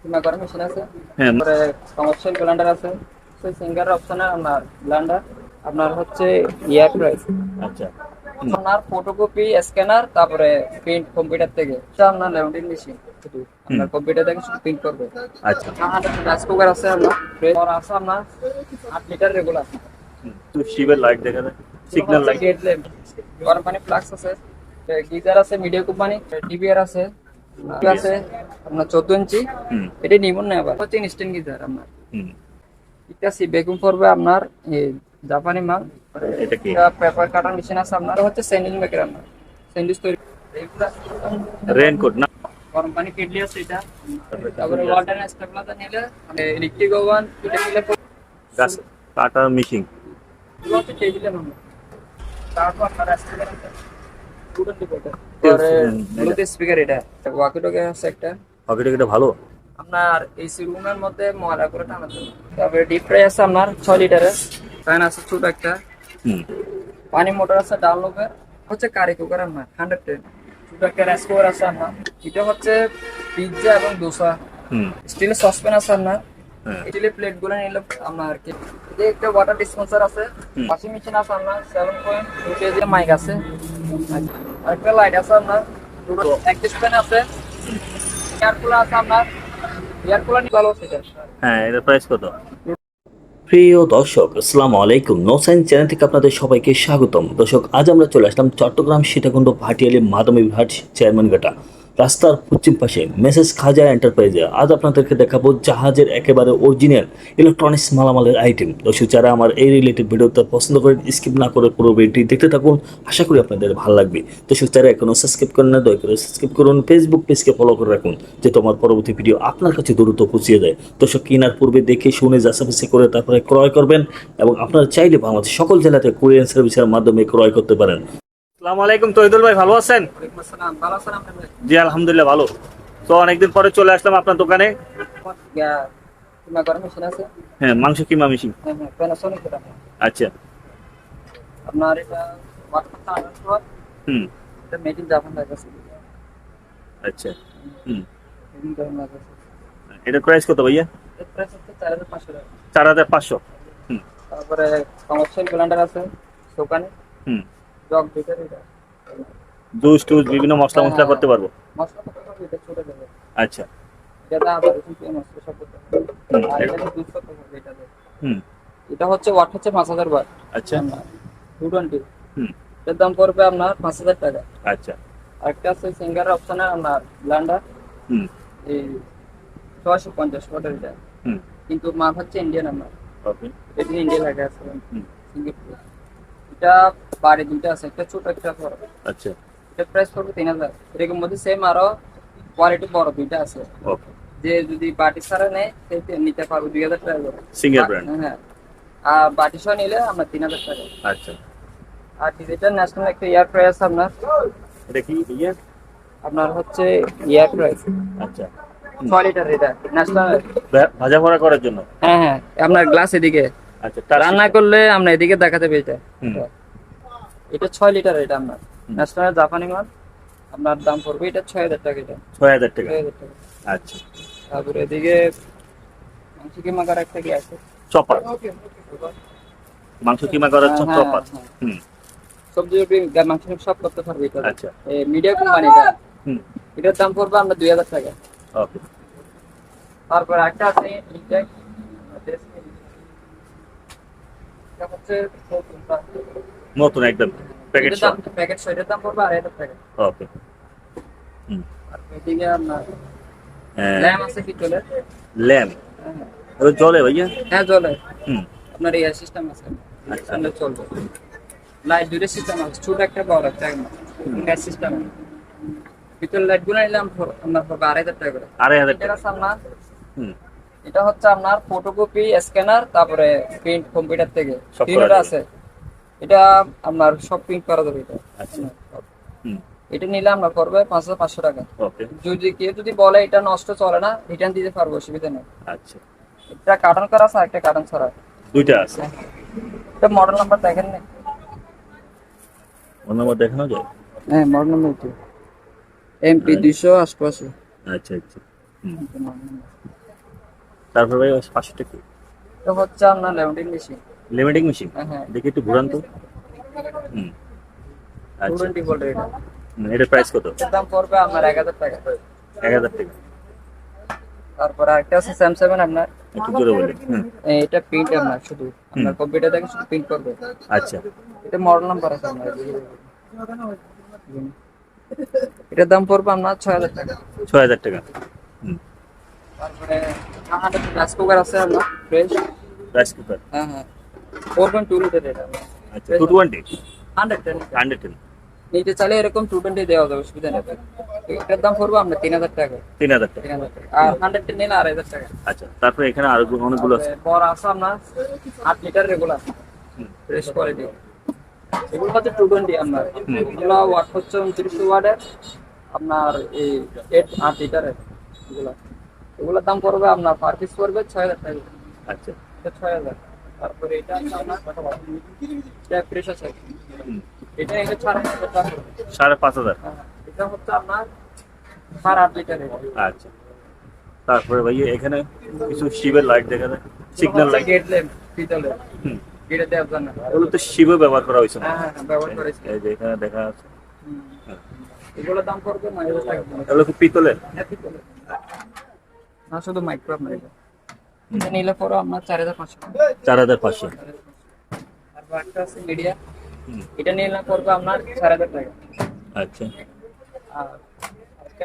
কিমা করার মেশিন আছে। হ্যাঁ। তারপরে কমার্শিয়াল ব্লেন্ডার আছে। সেই সিঙ্গার অপশনে আপনার ব্লেন্ডার আপনার হচ্ছে ইয়ার প্রাইস আচ্ছা। আপনার ফটোকপি স্ক্যানার তারপরে প্রিন্ট কম্পিউটার থেকে। এটা আপনার মেশিন আপনার কম্পিউটার থেকে শুধু প্রিন্ট করবে। আচ্ছা। রাইস কুকার আছে আপনার। প্রেস আছে আপনার আট লিটার রেগুলার তো শিবের লাইট দেখা যায়। সিগন্যাল লাইট গেট ল্যাম্প গরম পানি ফ্লাক্স আছে। গিজার আছে মিডিয়া কোম্পানি টিভিআর আছে। আছে আপনার চোদ্দ ইঞ্চি। এটা নিমন না আবার হচ্ছে ইনস্ট্যান্ট গিজার আপনার। এটা সি বেগুন পড়বে আপনার জাপানি মাল। এটা কি? পেপার কাটার মেশিন আছে আপনার। হচ্ছে স্যান্ডউইচ মেকার আপনার। স্যান্ডউইচ তৈরি। রেনকোট না? গরম পানি কেটলি আছে এটা। তারপরে ওয়াটার স্টেবিলাইজার নিলে ইলেকট্রিক ওভেন এটা নিলে গাছ কাটা মিশিং এগুলো হচ্ছে টেবিলের নাম তারপর আপনার আছে স্টুডেন্ট পরে ব্লুটুথ স্পিকার এটা। ওয়াকি টকি আছে একটা। হকিটা এটা ভালো? আপনার এসি রুমের মধ্যে ময়লা করে টানার জন্য তারপরে ডিপ ফ্রাই আছে আপনার ছয় লিটারের ফ্যান আছে ছোট একটা। হুম। পানি মোটর আছে ডাউনলোপের হচ্ছে কারি কুকার আপনার হান্ড্রেড টেন ছোট একটা রাইস কুকার আছে আপনার। এটা হচ্ছে পিৎজা এবং দোসা হুম। স্টিলের সসপ্যান আছে আপনার। হ্যাঁ। স্টিলের প্লেটগুলো নিলে আপনার কি? একটা ওয়াটার ডিসপেন্সার আছে। ওয়াশিং মেশিন আছে আপনার সেভেন পয়েন্ট মাইক আছে। লাইট আছে আপনার। ফ্যান আছে। এয়ার কুলার আছে আপনার। এয়ার কুলার ভালো হ্যাঁ এটা প্রাইস কত? প্রিয় দর্শক, আসসালামু আলাইকুম। নোসাইন চ্যানেল থেকে আপনাদের সবাইকে স্বাগতম। দর্শক, আজ আমরা চলে আসলাম চট্টগ্রাম সীতাকুণ্ড ভাটিয়ালি মাদমী চেয়ারম্যান চেয়ারম্যানঘাটা রাস্তার পশ্চিম পাশে মেসেজ খাজা এন্টারপ্রাইজে আজ আপনাদেরকে দেখাবো জাহাজের একেবারে অরিজিনাল ইলেকট্রনিক্স মালামালের আইটেম দর্শক, যারা আমার এই রিলেটেড ভিডিওটা পছন্দ করেন স্কিপ না করে পুরো ভিডিওটি দেখতে থাকুন। আশা করি আপনাদের ভালো লাগবে। দর্শক, যারা এখনও সাবস্ক্রাইব করেন না, দয়া করে সাবস্ক্রাইব করুন। ফেসবুক পেজকে ফলো করে রাখুন যে তোমার পরবর্তী ভিডিও আপনার কাছে দ্রুত পৌঁছিয়ে দেয় দর্শক, কেনার পূর্বে দেখে শুনে যাচাবাচি করে তারপরে ক্রয় করবেন এবং আপনারা চাইলে বাংলাদেশের সকল জেলাতে কোরিয়ান সার্ভিসের মাধ্যমে ক্রয় করতে পারেন। আসসালামু আলাইকুম তহিদুল ভাই ভালো আছেন? জি আলহামদুলিল্লাহ ভালো। তো অনেকদিন পরে চলে আসলাম আপনার দোকানে। হ্যাঁ মাংস কিমা মিশিং হ্যাঁ হ্যাঁ এটা আচ্ছা। আপনার এটা হুম। এটা মেড ইন জাপান আচ্ছা। হুম। এটার প্রাইস কত ভাইয়া? চার হাজার পাঁচশো তারপরে কমার্শিয়াল ব্লেন্ডার আছে দোকানে। হুম। জগ দুইটার এটা জুস টুস বিভিন্ন মশলা মশলা করতে পারব? মশলা করতে পারবে এটা ছোট দেবে। আচ্ছা। এটা আবার পেঁয়াজ মশলা সব করতে পারবে আর এটা- দুধ করতে পারবে এটা। হুম। এটা হচ্ছে ওয়াট হচ্ছে পাঁচ হাজার ওয়াট। আচ্ছা। টু টোয়েন্টি হুম। এটার দাম পড়বে আপনার পাঁচ হাজার টাকা। আচ্ছা। আরেকটা আছে সিঙ্গার অপশনে আপনার ব্লেন্ডার। হুম। এই ছয়শো পঞ্চাশ ওয়াটের এটা। হুম। কিন্তু মাপ হচ্ছে ইন্ডিয়ান আপনার। ওকে এটা ইন্ডিয়া লেখা আছে। হুম। সিঙ্গাপুর। এটা বাড়ি দুইটা আছে একটা ছোট একটা বড়। আচ্ছা। এটা প্রাইস পড়বে তিন হাজার। এরকম মধ্যে সেম আরও কোয়ালিটি বড় দুইটা আছে। যে যদি বাটি ছাড়া নেয় সে নিতে পারবে দুই হাজার টাকা সিঙ্গেল ব্র্যান্ড হ্যাঁ আর বাটি সহ নিলে আমরা তিন হাজার টাকা। আচ্ছা। আর ডিজিটাল ন্যাশনাল একটা ইয়ার প্রাইস আপনার। এটা কি ভাইয়া আপনার হচ্ছে ইয়ার প্রাইস আচ্ছা। ছয় লিটার এটা ন্যাশনাল ভাজা ভরা করার জন্য? হ্যাঁ হ্যাঁ। আপনার গ্লাস এদিকে। আচ্ছা রান্না করলে আমরা এদিকে দেখাতে পেয়ে যাই হুম। এটা ছয় লিটার এটা আপনার। ন্যাশনাল জাপানি মাল আপনার দাম পড়বে এটা ছয় হাজার টাকা এটা। ছয় হাজার টাকা। আচ্ছা। তারপরে এদিকে মাংস কিমা করার একটা কি আছে? চপার। মাংস কিমা করার হ্যাঁ, চপার। হ্যাঁ। হুম। সবজি মাংস সব করতে পারবে এটা। আচ্ছা। মিডিয়া কোম্পানি এটা। এটার দাম পড়বে আমরা দুই হাজার টাকা। ওকে। তারপর একটা আছে ইনটেক এটা হচ্ছে নতুন একদম প্যাকেট এটার দাম প্যাকেট ছয়টার দাম পড়বে আড়াই হাজার টাকা ওকে হুম আর এদিকে আপনার হ্যাঁ ল্যাম আছে কি চলে ল্যাম্প ওটা জলে ভাইয়া হ্যাঁ চলে হুম আপনার এয়ার সিস্টেম আছে আচ্ছা। সামনে চলবে লাইট দুটো সিস্টেম আছে ছোট একটা বড় একটা গ্যাস সিস্টেম ভিতরে লাইটগুলো নিলাম আপনার পড়বে আড়াই হাজার টাকা করে আড়াই হাজার এটা টাকা আছে আপনার হুম এটা হচ্ছে আপনার ফটোকপি স্ক্যানার তারপরে প্রিন্ট কম্পিউটার থেকে। যাবে। আছে। এটা আপনার সব প্রিন্ট করা যাবে এটা। আচ্ছা। এটা নিলে আমরা করবে পাঁচ হাজার পাঁচশো টাকা। ওকে। যদি কেউ যদি বলে এটা নষ্ট চলে না রিটার্ন দিতে পারব অসুবিধা নেই। আচ্ছা। এটা কার্টন করা আছে একটা কার্টন ছাড়া। দুইটা আছে? এটা মডেল নাম্বার দেখেন না। ওর নাম্বার দেখানো যায়? হ্যাঁ মডেল নাম্বার এমপি দুইশো অষ্টআশি আচ্ছা আচ্ছা। তারপর ভাই ওই পাশেরটা কি? এটা হচ্ছে আপনার লেমন্টিন মেশিন। Limiting machine? হ্যাঁ হ্যাঁ। দেখি একটু ঘুরান তো। হুম। আচ্ছা টোয়েন্টি ভোল্টের এটা। এটার প্রাইস কত? দাম পড়বে আপনার এক হাজার টাকা। এক হাজার টাকা। তারপর আরেকটা আছে স্যামসাং আপনার। একটু জোরে বলুন। এটা প্রিন্ট আপনার শুধু। আপনার কম্পিউটার থেকে শুধু প্রিন্ট করবে। আচ্ছা। এটা মডেল নাম্বার আছে আপনার এটার দাম পড়বে আপনার ছয় হাজার টাকা। ছয় হাজার টাকা। তারপরে রাইস কুকার আছে আপনার ফ্রেশ রাইস কুকার হ্যাঁ হ্যাঁ। ফোর পয়েন্ট টু লিটার এটা। আচ্ছা two twenty hundred ten hundred ten নিতে চাইলে এরকম টু টোয়েন্টি দেওয়া যাবে অসুবিধা নেই। এটার দাম পড়বে আপনার তিন হাজার টাকা। তিন হাজার টাকা। তিন হাজার টাকা। আর হান্ড্রেড টেন নিলে আড়াই হাজার টাকা। আচ্ছা তারপরে এখানে আরও অনেকগুলো আছে। বড় আছে আপনার আট লিটার রেগুলার ফ্রেশ কোয়ালিটি এগুলো হচ্ছে টু টোয়েন্টি আপনার। এগুলো ওয়াট হচ্ছে উনত্রিশশো ওয়াটের। আপনার এই এইট আট লিটারের এগুলো। এগুলোর দাম পড়বে আপনার পার পিস পড়বে ছয় হাজার টাকা আচ্ছা। ছয় হাজার। তারপরে এটা আছে আপনার এটা ফ্রেশ আছে। এটা এটা ছাড় হাজার টাকা পড়বে। সাড়ে পাঁচ হাজার। হ্যাঁ, এটা হচ্ছে আপনার সাড়ে আট লিটারের আচ্ছা। তারপরে ভাই এখানে কিছু শিবের লাইট দেখা যায়। সিগন্যাল লাইট গেট ল্যাম্প পিতলের। হুম। গেটে দেওয়ার জন্য। এগুলো তো শিবে ব্যবহার করা হয়েছে না? হ্যাঁ হ্যাঁ ব্যবহার করেছি এই যে এখানে দেখা যাচ্ছে। হ্যাঁ। এগুলোর দাম হাজার টাকা এগুলো পিতলের? হ্যাঁ, পিতলের। না শুধু মাইক্রো আপনার এটা নিলে পরে আপনার চার হাজার পাঁচশো চার হাজার পাঁচশো তারপর একটা আছে মিডিয়া এটা নিলে পড়বে আপনার চার হাজার টাকা আচ্ছা। আর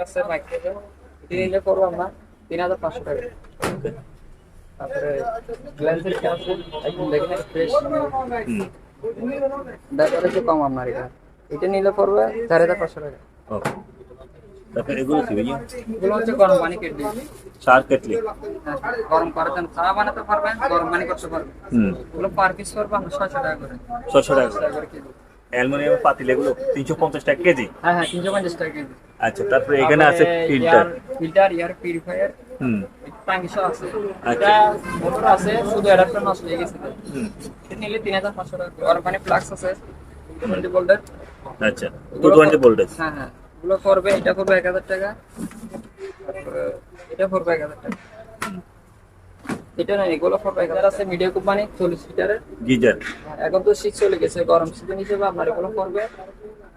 আছে মাইক্রো এটা নিলে পড়বে আপনার তিন হাজার পাঁচশো টাকা। তারপরে গ্ল্যান্সের একদম দেখেন ফ্রেশ ব্যাপারে কম আপনার এটা। এটা নিলে পড়বে চার হাজার পাঁচশো টাকা। ওকে। তারপরে এগুলো কি ভাইয়া? এগুলো হচ্ছে গরম পানি কেটে চার কেটলি। হ্যাঁ, গরম করার জন্য। চা বানাতে পারবেন গরম পানি করতে পারবেন। হুম। এগুলো পার পিস করবে আমরা ছয়শো টাকা করে। ছশো টাকা করে। কেজি। অ্যালুমিনিয়াম পাতিল এগুলো তিনশো পঞ্চাশ টাকা কেজি? হ্যাঁ হ্যাঁ তিনশো পঞ্চাশ টাকা কেজি। আচ্ছা তারপরে এখানে আছে ফিল্টার। Filter air purifier. হুম। টাঙ্কিশো আছে। আচ্ছা। এটা মোটর আছে শুধু অ্যাডাপ্টার নষ্ট হয়ে গেছে। হুম। নিলে তিন হাজার পাঁচশো টাকা গরম পানি ফ্লাক্স আছে টোয়েন্টি ভোল্টের আচ্ছা টু টোয়েন্টি হ্যাঁ হ্যাঁ। এগুলো করবে এটা করবে এক হাজার টাকা। তারপরে এটা করবে এক হাজার টাকা। এটা না এগুলো করবে এক হাজার আছে মিডিয়া কোম্পানি চল্লিশ লিটারের। গিজার। এখন তো শীত চলে গেছে গরম সিজন হিসেবে আপনার এগুলো করবে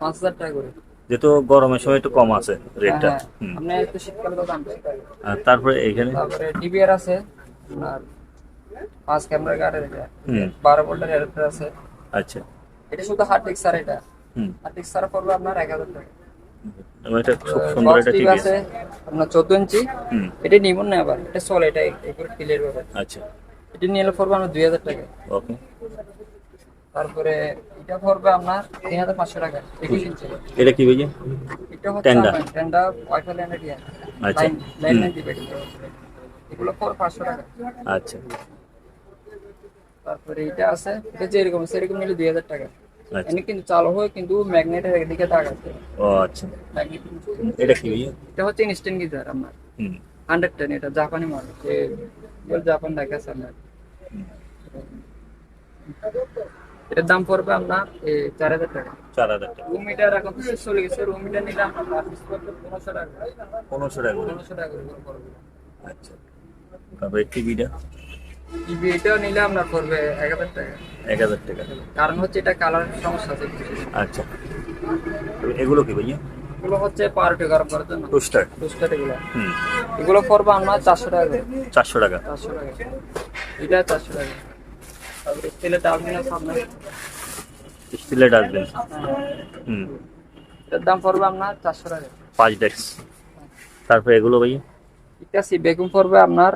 পাঁচ হাজার টাকা করে। যেহেতু গরমের সময় একটু কম আছে রেটটা হ্যাঁ, আপনি একটু শীতকালে তো দাম আর তারপরে এখানে তারপরে ডিবিআর আছে আর পাঁচ ক্যামেরা গার্ডের এটা। বারো ভোল্টের অ্যাডাপ্টার আছে। আচ্ছা। এটা শুধু হার্ড ডিস্ক স্যার এটা। হুম। হার্ড ডিস্ক স্যার পড়বে আপনার এক হাজার টাকা। এটা খুব সুন্দর এটা টিভি টিভি আছে আছে। আপনার চোদ্দ ইঞ্চি এটা নিবন না আবার এটা চলে এটা ব্যাপার। আচ্ছা। এটা নিলে পড়বে দুই হাজার টাকা। ওকে। তারপরে এটা পড়বে আপনার তিন হাজার পাঁচশো টাকা একুশ ইঞ্চি। এটা কি ভাইয়া এটা হচ্ছে টেন্ডা। টেন্ডা ওয়াইফাই লাইনের দিয়ে আচ্ছা। লাইন লাইন দিবে এগুলো পর পাঁচশো টাকা। আচ্ছা। তারপরে এটা আছে এটা যেরকম সেরকম নিলে দুই হাজার টাকা। আচ্ছা। কিন্তু চালু হয় কিন্তু ম্যাগনেটের একদিকে দাগ আছে। ও আচ্ছা। ম্যাগনেট এটা কি? এটা হচ্ছে ইনস্ট্যান্ট গিজার হুম। হান্ড্রেড টেন এটা জাপানি মডেল যে জাপান দেখা আছে আপনার এটার দাম পড়বে আপনার চার হাজার টাকা। চার হাজার টাকা। রুম মিটার এখন তো চলে গেছে। রুম মিটার নিলে আপনার পিস পড়বে পনেরোশো টাকা। পনেরোশো টাকা পনেরোশো টাকা আচ্ছা। তারপরে টিভিটা টিভি এটাও নিলে আপনার পড়বে এক হাজার টাকা। এক হাজার টাকা। কারণ হচ্ছে এটা কালার সমস্যা আছে আচ্ছা। এগুলো কি ভাইয়া? এগুলো হচ্ছে পাউরুটি গরম করার জন্য। টোস্টার টুস্টার এগুলো। হুম। এগুলো পড়বে আপনার চারশো টাকা চারশো টাকা। চারশো টাকা। এটা চারশো টাকা। তারপরে স্টিলের ডাস্টবিন আছে আপনার স্টিলের ডাস্টবিন হুম। এটার দাম পড়বে আপনার চারশো টাকা। পাঁচ ডেস্ক তারপরে এগুলো ভাইয়া? এটা সি বেগুন পড়বে আপনার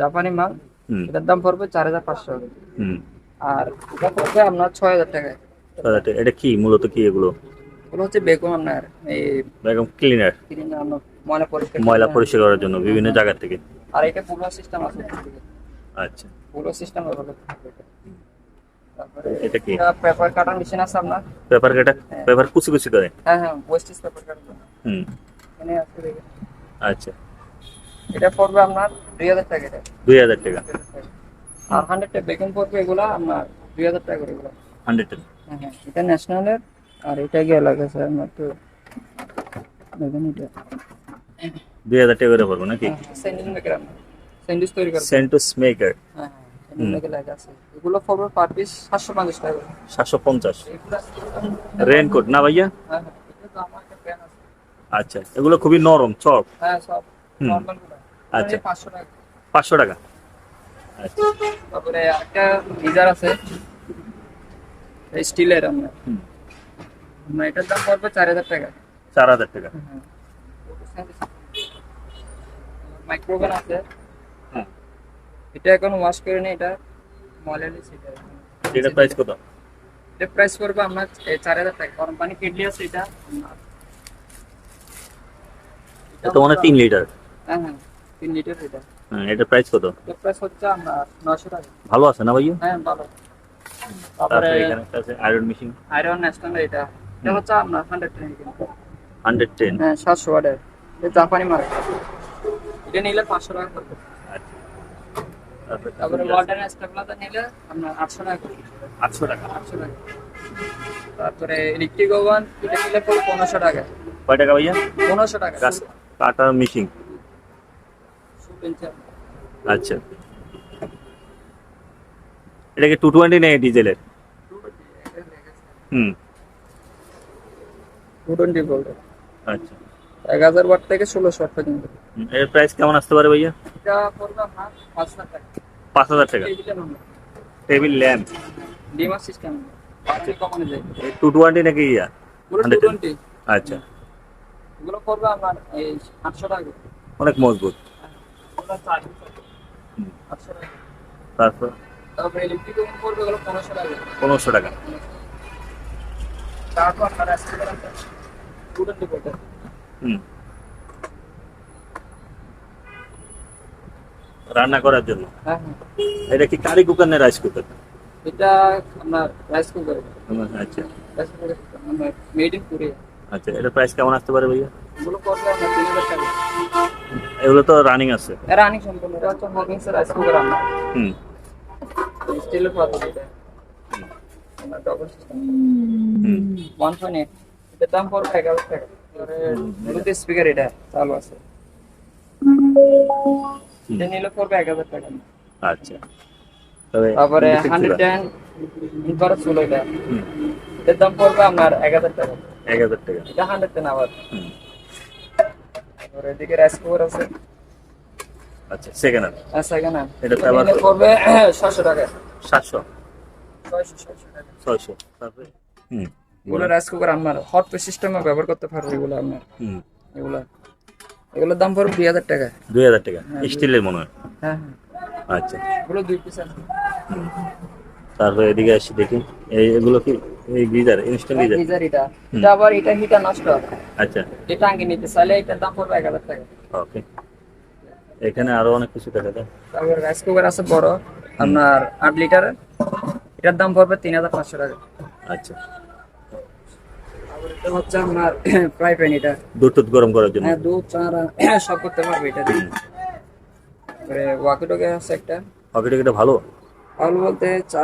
জাপানি মাল। এটার দাম পড়বে চার হাজার পাঁচশো। হুম। আর এটা পড়বে আপনার ছয় হাজার টাকায়। এটা কি? মূলত কি এগুলো? এগুলো হচ্ছে বেগুন আপনার এই একদম ক্লিনার কিনে আপনার ময়লা পরিষ্কার ময়লা পরিষ্কার করার জন্য বিভিন্ন জায়গা থেকে। আর এটা পুরো সিস্টেম আছে। আচ্ছা। পুরো সিস্টেম তারপরে এটা কি? পেপার কাটার মেশিন আছে আপনার। পেপার কাটা পেপার কুচি কুচি করে? হ্যাঁ হ্যাঁ ওয়েস্টেজ পেপার কাটার জন্য। হুম। আছে আচ্ছা। এটা পড়বে আপনার দুই হাজার টাকা আর হান্ড্রেডটা বেগুন পড়বে এগুলা আপনার দুই হাজার টাকা করে এগুলো। হান্ড্রেড হ্যাঁ হ্যাঁ এটা ন্যাশনালের আর এটা গিয়ে লাগে স্যার আপনার তো দেখেন এটা। দুই হাজার টাকা করে পড়ব নাকি? স্যান্ডউইচ মেকার আমরা স্যান্ডউইচ তৈরি করব। সেন্টোস মেকার হ্যাঁ হ্যাঁ স্যান্ডউইচ এগুলো পড়বে পার পিস সাতশো পঞ্চাশ টাকা। সাতশো পঞ্চাশ। রেনকোট না ভাইয়া? হ্যাঁ আমার আচ্ছা এগুলো খুবই নরম চক। হ্যাঁ সব আচ্ছা। পাঁচশো টাকা। পাঁচশো টাকা। আচ্ছা। তারপরে একটা গিজার আছে। স্টিলের আমরা আমরা এটার দাম পড়বে চার হাজার টাকা। চার হাজার টাকা। মাইক্রোওভেন আছে। হ্যাঁ। এটা এখন ওয়াশ করে নি এটা ময়লা নিয়েছে এটা এটা প্রাইস কত? এটা প্রাইস পড়বে আমরা চার হাজার টাকা। গরম পানি কেটলি আছে এটা। এটা মানে তিন লিটার। হ্যাঁ হ্যাঁ। তিন লিটার এটা। হ্যাঁ এটা প্রাইস কত? এটা প্রাইস হচ্ছে আমরা নশো টাকা। ভালো আছে না ভাইয়া? হ্যাঁ ভালো। তারপরে তারপরে এখানে একটা আছে আয়রন মেশিন আয়রন ন্যাশনাল এটা। এটা হচ্ছে আপনার হান্ড্রেড টেন হ্যাঁ সাতশো ওয়াটের এটা জাপানি মার্কেট এটা নিলে পাঁচশো টাকা পড়বে। তারপরে ওয়াটার নিলে টাকা করে। আটশো টাকা? আটশো টাকা। তারপরে ইলেকট্রিক ওভেন এটা নিলে পড়বে টাকা। কয় টাকা ভাইয়া? টাকা। Cutter machine. আচ্ছা। এটা কি টু টোয়েন্টি নেই ডিজেলের হুম। টু টোয়েন্টি আচ্ছা। এক হাজার ওয়াট থেকে ষোলোশো ওয়াট পর্যন্ত। এর প্রাইস কেমন আসতে পারে ভাইয়া? এটা আপনার পাঁচ হাজার টাকা। পাঁচ হাজার টাকা? Table lamp dimmer system two twenty নাকি ইয়া? টু টোয়েন্টি আচ্ছা। এগুলো পড়বে আপনার এই আটশো টাকা। অনেক মজবুত। তারপর? এগুলো পনেরোশো টাকা। হুম। রান্না করার জন্য? হ্যাঁ হ্যাঁ। এটা কি কারি কুকার না রাইস কুকার এটা আপনার রাইস কুকার আচ্ছা। Rice cooker made in Korea আচ্ছা এটা প্রাইস কেমন আসতে পারে ভাইয়া? এগুলো করলে টাকা। এগুলো তো রানিং আছে। অনেক সম্পূর্ণ এটা হচ্ছে রাইস কুকার আমরা হুম। স্টিলের পাত্র এটা আমরা ডবল সিস্টেম হুম। ওয়ান পয়েন্ট এইট এটার দাম পড়বে এক হাজার টাকা। ব্লুটুথ স্পিকার এটা চালু আছে। এটা নিলে পড়বে এক হাজার টাকা। আচ্ছা। তবে তারপরে electric হান্ড্রেড চুলা। টেন ইনভার্টার এটা। হুম। এটার দাম পড়বে আপনার এক হাজার টাকা। এক হাজার টাকা। এটা হান্ড্রেড টেন আবার। হুম। তারপরে এদিকে রাইস কুকার আছে। আচ্ছা সেকেন্ড হ্যান্ড আর সেকেন্ড হ্যান্ড এটা আবার- নিলে পড়বে টাকা। সাতশো। ছয়শো ছয়শো টাকা। ছয়শো তারপরে? হুম এগুলো রাইস কুকার আপনার হট সিস্টেমে ব্যবহার করতে পারবে এগুলো আপনার। হুম। এগুলো। এগুলোর দাম পড়বে দুই হাজার টাকা। দুই হাজার টাকা স্টিলের মনে হয়। হ্যাঁ হ্যাঁ। আচ্ছা। এগুলো দুই পিস আছে। তারপরে এদিকে আসি দেখি। এই এগুলো কি এই গিজার ইনস্ট্যান্ট গিজার। গিজার এটা এটা আবার এটা হিটার নষ্ট আচ্ছা। এটা আগে নিতে চাইলে এটার দাম পড়বে এক হাজার টাকা। ওকে এখানে আরও অনেক কিছু দেখা যায়। তারপর রাইস কুকার আছে বড় আপনার আট লিটার এটার দাম পড়বে তিন হাজার পাঁচশো টাকা। আচ্ছা। এটা হচ্ছে আপনার ফ্রাই প্যান এটা। দুধ টুধ গরম করার জন্য। হ্যাঁ দুধ চা সব করতে পারবে এটা দিয়ে। তারপরে ওয়াকিটকে আছে একটা। হকি টিকিটা ভালো? বলতে চা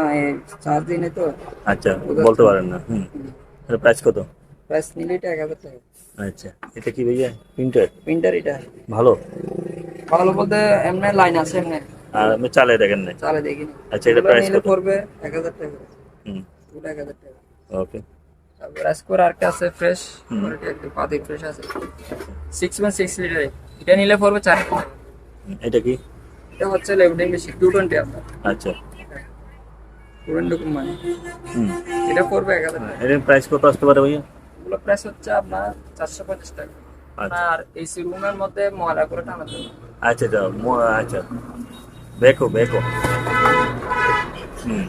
চার্জ দিনে তো। আচ্ছা বলতে পারেন না হুম। প্রাইস কত? প্রাইস নিলে এটা এক হাজার টাকা। আচ্ছা এটা কি ভাইয়া? প্রিন্টার প্রিন্টার এটা। ভালো? ভালো বলতে এমনি লাইন আছে এমনি। আর আপনি চালে দেখেন নাই? চালে দেখিনি। আচ্ছা, এটা নিলে কত? পড়বে এক হাজার টাকা। হুম। পুরো এক হাজার টাকা। ওকে। তারপর আর আছে ফ্রেশ। একটু পাতি ফ্রেশ আছে। সিক্স পয়েন্ট সিক্স লিটার এটা নিলে পড়বে চার হাজার এটা কি? এটা হচ্ছে লেভেলিং বেশি টু টোয়েন্টি আপনার। আচ্ছা। পুরনো এটা পড়বে এক হাজার এর প্রাইস কত আসতে পারে ভাইয়া এগুলো প্রাইস হচ্ছে আপনার চারশো পঞ্চাশ টাকা আর এসি রুমের মধ্যে ময়লা করে টানার জন্য আচ্ছা আচ্ছা আচ্ছা বেকো বেকো হুম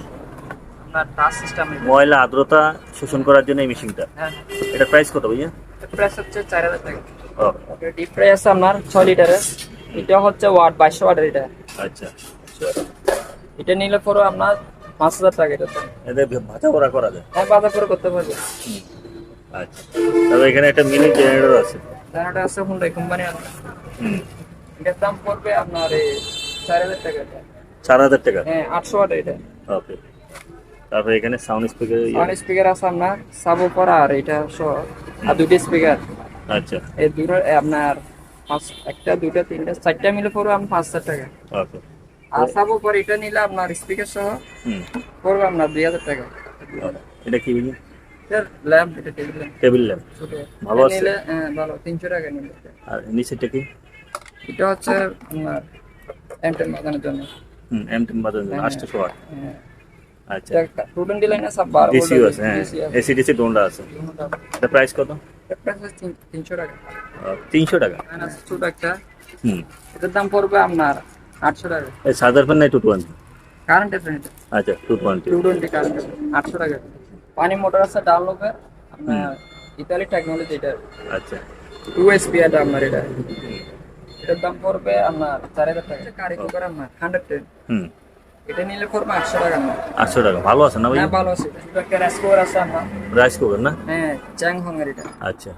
ময়লা আর্দ্রতা শোষণ করার জন্য এই মেশিনটা হ্যাঁ এটা প্রাইস কত ভাইয়া প্রাইস হচ্ছে চার হাজার টাকা ও ডিপ ফ্রাই আছে আপনার ছয় লিটারের এটা হচ্ছে ওয়াট বাইশশো ওয়াটের এটা আচ্ছা এটা নিলে পরে আপনার পাঁচ হাজার টাকা এটা এদের ভাজা করা করা যায়? হ্যাঁ বাজার করে করতে পারবে। আচ্ছা। তবে এখানে একটা মিনি জেনারেটর আছে। এটা আছে হুন্ডাই কোম্পানি আছে এটার দাম পড়বে আপনার এই চার হাজার টাকা। চার হাজার টাকা? হ্যাঁ আটশো ওয়াট এটা। ওকে। তারপরে এখানে সাউন্ড স্পিকার অন স্পিকার আছে আপনার সাবো করা আর এটা সহ। আর দুটি স্পিকার আচ্ছা। এই দুটো আপনার পাঁচ একটা দুইটা তিনটা চারটা মিলে পড়বে আপনার পাঁচ হাজার টাকা। ওকে। আর সাবো পরে এটা নিলে আপনার স্পিকার সহ হুম। পড়বে আপনার দুই হাজার টাকা। এটা কি ল্যাম্প এটা টেবিল ল্যাম্প। Table lamp. ভালো আছে? নিলে হ্যাঁ ভালো। তিনশো টাকা নিলে আর নিচেরটা কি? এটা হচ্ছে আপনার এমটেন বাজানোর জন্য। হুম এম টেন বাজার জন্য। আটশোশো ওয়াট হ্যাঁ। আচ্ছা। বারো আছে হ্যাঁ। এসি ডিসি আছে। এটা প্রাইস কত? তিনশো টাকা। তিনশো টাকা। ছোট একটা। হুম। এটার দাম পড়বে আপনার আটশো টাকা। এই সাদার ফ্যান নাই টু টোয়েন্টি কারেন্ট ফ্যান আচ্ছা two twenty two twenty current আটশো টাকা। পানি মোটর আছে ডানলোপের আপনার ইতালি টেকনোলজি এটা। আচ্ছা। টু এসপি এটা আপনার এটা। এটার দাম পড়বে আপনার চার হাজার টাকা। কারি কুকার আপনার হান্ড্রেড টেন হুম। এটা নিলে পড়বে আটশো টাকা আটশো টাকা। ভালো আছে না ভাই? হ্যাঁ ভালো আছে। একটা রাইস কুকার আছে আপনার। রাইস কুকার না? হ্যাঁ চ্যাং হংয়ের এটা। আচ্ছা।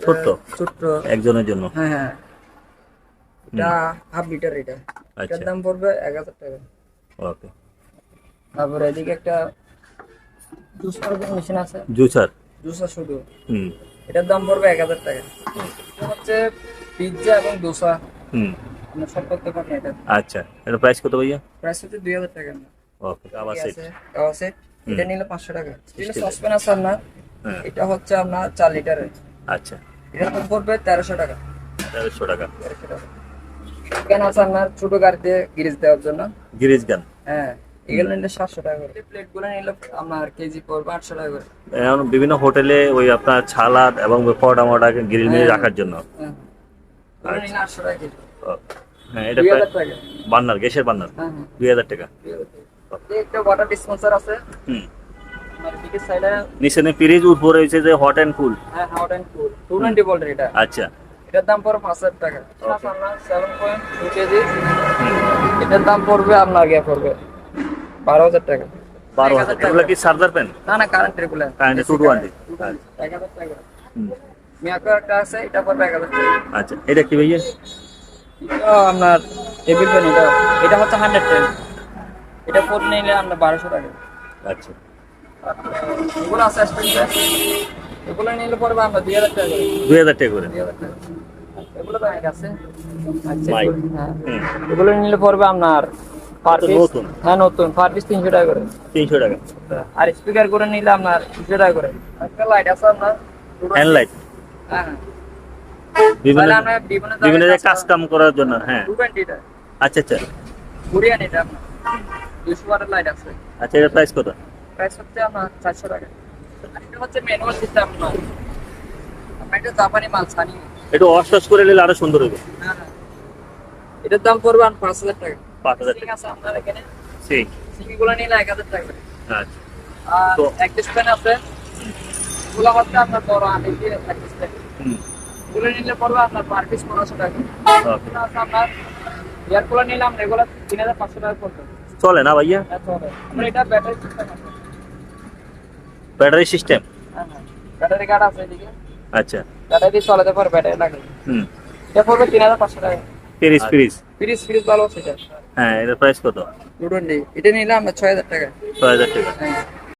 ছোট্ট? ছোট্ট। একজনের জন্য। হ্যাঁ হ্যাঁ। এটা হাফ লিটার এটা। এটার আচ্ছা। দাম পড়বে এক হাজার টাকা। ওকে। তারপরে এদিকে একটা জুস মেশিন আছে? জুসার জুসার শুধু। হুম। এটার দাম পড়বে এক হাজার টাকা। হচ্ছে পিৎজা এবং দোসা। হুম। সব করতে পারেন এটা। আচ্ছা। এটা প্রাইস কত ভাইয়া? প্রাইস হচ্ছে দুই হাজার টাকা। ওকে আবার সেট কাওয়া সেট এটা নিলে পাঁচশো টাকা। এটা সসপ্যান আছে আপনার। হ্যাঁ। এটা হচ্ছে আপনার চার লিটারের। আচ্ছা। এটার দাম পড়বে তেরোশো টাকা। তেরোশো টাকা। তেরোশো টাকা। এখানে আছে আপনার ছোট গাড়িতে গিরিজ দেওয়ার জন্য। গিরিজ গান? হ্যাঁ এগুলো নিলে সাতশো টাকা করে। প্লেটগুলো নিলে আপনার কেজি পড়বে আটশো টাকা করে। এখন বিভিন্ন হোটেলে ওই আপনার ছালাদ এবং পরোটা মরোটা গ্রিল মিল রাখার জন্য। হ্যাঁ আটশো টাকা কেজি। হ্যাঁ এটা বান্নার গ্যাসের বান্নার। হ্যাঁ হ্যাঁ। দুই হাজার টাকা। একটা ওয়াটার ডিসপেন্সার আছে। হুম। সাইডে নিচে ফ্রিজ উপরে রয়েছে যে হট অ্যান্ড কুল হ্যাঁ hot and cool two twenty ভোল্টের এটা। আচ্ছা। এটার দাম পড়বে পাঁচ হাজার টাকা। Seven point two KG. এটার দাম পড়বে আপনার গিয়ে পড়বে বারো হাজার টাকা। বারো হাজার। এগুলো কি সার্জার পেন না না current regular current two twenty এক হাজার টাকা। মিয়াকো একটা আছে এটা পড়বে এক হাজার টাকা। আচ্ছা এটা কি ভাইয়া? এটা আপনার টেবিল ফ্যান এটা এটা হচ্ছে হান্ড্রেড টেন এটা পড়ে নিলে আপনার বারোশো টাকা। আচ্ছা। এগুলো আছে এগুলো নিলে পড়বে আমরা দুই হাজার টাকা দুই। হাজার টাকা করে। দুই হাজার টাকা এগুলো তো অনেক আছে। আচ্ছা, এগুলো- হ্যাঁ। নিলে পড়বে আপনার পার নতুন। হ্যাঁ নতুন। পার পিস তিনশো টাকা করে। তিনশো টাকা। আর স্পিকার করে নিলে আপনার তিনশো টাকা করে। একটা লাইট আছে আপনার। হ্যান্ড লাইট হ্যাঁ বিভিন্ন কাজ কাম করার জন্য হ্যাঁ। আচ্ছা আচ্ছা। আপনার। দুশো ওয়াটের লাইট আছে। আচ্ছা এটার প্রাইস কত? প্রাইস হচ্ছে আপনার চারশো টাকা। এটা হচ্ছে ম্যানুয়াল সিস্টেম আপনার আপনার এটা জাপানি মাল ছানি একটু অস করে নিলে আরও সুন্দর হবে। হ্যাঁ হ্যাঁ এটার দাম পড়বে আপনার পাঁচ হাজার টাকা। পাঁচ হাজার ঠিক আছে আপনার এখানে ঠিক সিঙ্গিগুলো নিলে এক হাজার টাকা। করে আচ্ছা আর তো- অ্যাক্টিভ আছে। এগুলো হচ্ছে আপনার বড় আমি দিয়ে অ্যাক্টিভ ফ্যান নিলে পড়বে আপনার পার পিস পনেরোশো টাকা। ওকে। এগুলো আছে আপনার এয়ারগুলো নিলাম এগুলো তিন হাজার পাঁচশো টাকা পড়বে। চলে না ভাইয়া? হবে আপনার এটা ব্যাটারি সিস্টেম আছে। Battery system? হ্যাঁ হ্যাঁ ব্যাটারি কার্ড আছে এদিকে। আচ্ছা। ব্যাটারি চালাতে পারবে ব্যাটারি লাগে। হুম। এটা পড়বে তিন হাজার পাঁচশো টাকা। ফ্রিজ ফ্রিজ ফ্রিজ ফ্রিজ ভালো আছে এটা। হ্যাঁ এটার প্রাইস কত? টু টোয়েন্টি এটা নিলাম আমরা ছয় হাজার টাকা ছয় হাজার টাকা। হ্যাঁ।